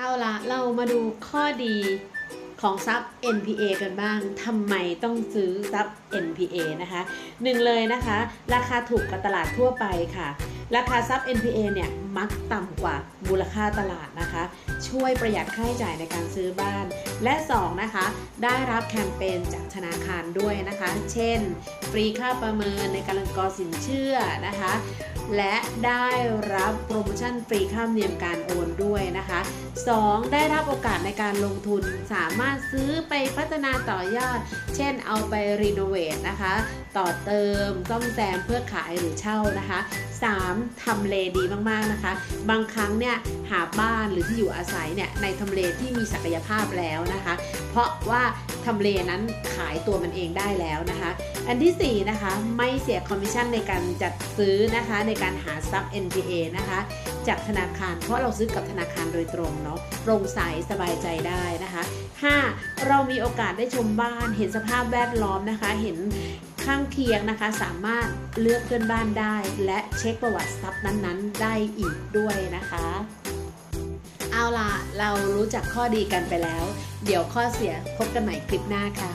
เอาละเรามาดูข้อดีของซับ NPA กันบ้างทำไมต้องซื้อซับ NPA นะคะหนึ่งเลยนะคะ ราคาถูกกว่าตลาดทั่วไปค่ะ ราคาซับ NPA เนี่ยมักต่ำกว่ามูลค่าตลาดนะคะ ช่วยประหยัดค่าใช้จ่ายในการซื้อบ้าน และ 2 นะคะ ได้รับแคมเปญจากธนาคารด้วยนะคะ เช่น ฟรีค่าประเมินในการลังกอสินเชื่อนะคะ และได้รับโปรโมชั่นฟรีค่าธรรมเนียมการโอนด้วย นะคะ 2. ได้รับโอกาสในการลงทุนสามารถซื้อไปพัฒนาต่อยอด เช่นเอาไปรีโนเวทนะคะ ต่อเติมซ่อมแซมเพื่อขายหรือเช่านะคะ 3. ทำเลดีมากๆนะคะ บางครั้งเนี่ยหาบ้านหรือที่อยู่อาศัยเนี่ยในทำเลที่มีศักยภาพแล้วนะคะ เพราะว่า ทำเลนั้นขายตัวมันเองได้แล้วนะคะ อันที่4นะคะไม่เสียคอมมิชชั่นในการจัดซื้อนะคะในการหาซับ NPA นะคะจากธนาคาร เพราะเราซื้อกับธนาคารโดยตรงเนาะโปร่งใสสบายใจได้นะคะ 5. เรามีโอกาสได้ชมบ้าน เห็นสภาพแวดล้อมนะคะ เห็นข้างเคียงนะคะสามารถเลือกเพื่อนบ้านได้ และเช็คประวัติทรัพย์นั้นๆ ได้อีกด้วยนะคะ เอาล่ะ เรารู้จักข้อดีกันไปแล้ว เดี๋ยวข้อเสียพบกันใหม่คลิปหน้าค่ะ